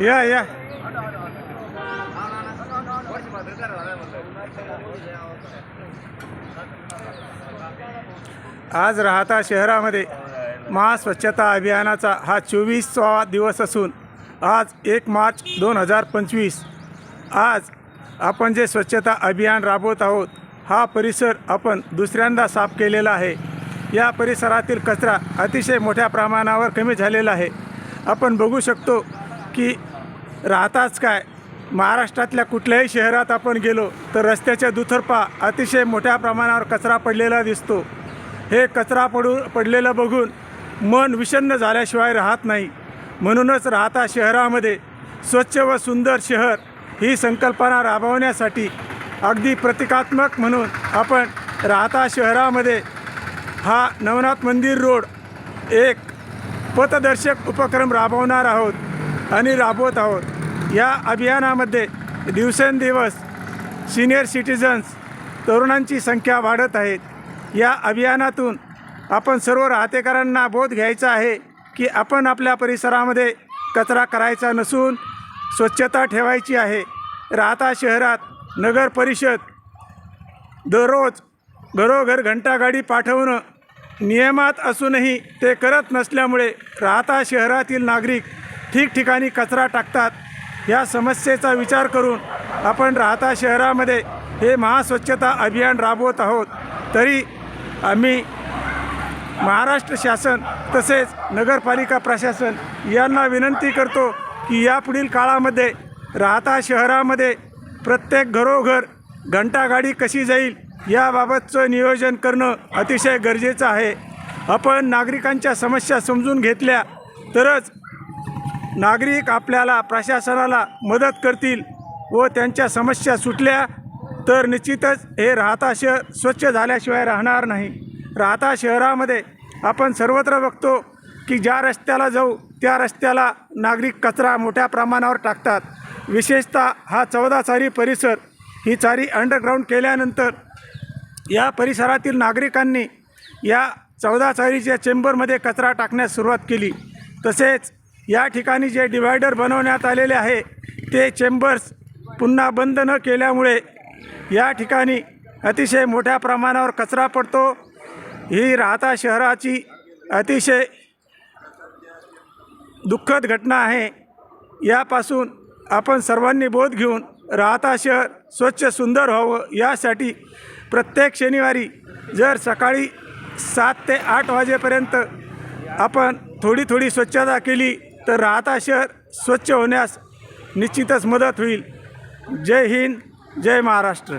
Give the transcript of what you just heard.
या या. आज राहता शहरामध्ये महास्वच्छता अभियानाचा हा चोवीसवा दिवस असून आज एक मार्च दोन हजार पंचवीस. आज आपण जे स्वच्छता अभियान राबवत आहोत हा परिसर आपण दुसऱ्यांदा साफ केलेला आहे. या परिसरातील कचरा अतिशय मोठ्या प्रमाणावर कमी झालेला आहे. आपण बघू शकतो की राहताच काय? महाराष्ट्रातल्या कुठल्याही शहरात आपण गेलो तर रस्त्याच्या दुतर्फा अतिशय मोठ्या प्रमाणावर कचरा पडलेला दिसतो. हे कचरा पडू पडलेलं बघून मन विषन्न झाल्याशिवाय राहत नाही. म्हणूनच राहता शहरामध्ये स्वच्छ व सुंदर शहर ही संकल्पना राबवण्यासाठी अगदी प्रतिकात्मक म्हणून आपण राहता शहरामध्ये हा नवनाथ मंदिर रोड एक पथदर्शक उपक्रम राबवणार आहोत. आणि राबवत आहोत. या अभियानामध्ये दिवसेंदिवस सिनियर सिटिझन्स तरुणांची संख्या वाढत आहेत या अभियानातून आपण सर्व राहतेकरांना बोध घ्यायचा आहे की आपण आपल्या परिसरामध्ये कचरा करायचा नसून स्वच्छता ठेवायची आहे. राहता शहरात नगर परिषद दररोज घरोघर घंटागाडी पाठवणं नियमात असूनही ते करत नसल्यामुळे राहता शहरातील नागरिक ठिकठिकाणी कचरा टाकतात. या समस्येचा विचार करून आपण राहता शहरामध्ये हे महास्वच्छता अभियान राबवत आहोत. तरी आम्ही महाराष्ट्र शासन तसेच नगरपालिका प्रशासन यांना विनंती करतो की यापुढील काळामध्ये राहता शहरामध्ये प्रत्येक घरोघर घंटागाडी कशी जाईल याबाबतचं नियोजन करणं अतिशय गरजेचं आहे. आपण नागरिकांच्या समस्या समजून घेतल्या तरच नागरिक आपल्याला प्रशासनाला मदत करतील व त्यांच्या समस्या सुटल्या तर निश्चितच हे राहता शहर स्वच्छ झाल्याशिवाय राहणार नाही. राहता शहरामध्ये आपण सर्वत्र बघतो की ज्या रस्त्याला जाऊ त्या रस्त्याला नागरिक कचरा मोठ्या प्रमाणावर टाकतात. विशेषतः हा चौदा चारी परिसर ही चारी अंडरग्राऊंड केल्यानंतर या परिसरातील नागरिकांनी या चौदा चारीच्या चेंबरमध्ये कचरा टाकण्यास सुरुवात केली. तसेच या ठिकाणी जे डिवायडर बनवण्यात आलेले आहे ते चेंबर्स पुन्हा बंद न केल्यामुळे या ठिकाणी अतिशय मोठ्या प्रमाणावर कचरा पडतो. ही राहता शहराची अतिशय दुःखद घटना आहे. यापासून आपण सर्वांनी बोध घेऊन राहता शहर स्वच्छ सुंदर व्हावं. यासाठी प्रत्येक शनिवारी जर सकाळी सात ते आठ वाजेपर्यंत आपण थोडी थोडी स्वच्छता केली तर राहता शहर स्वच्छ होण्यास निश्चितच मदत होईल. जय हिंद जय महाराष्ट्र.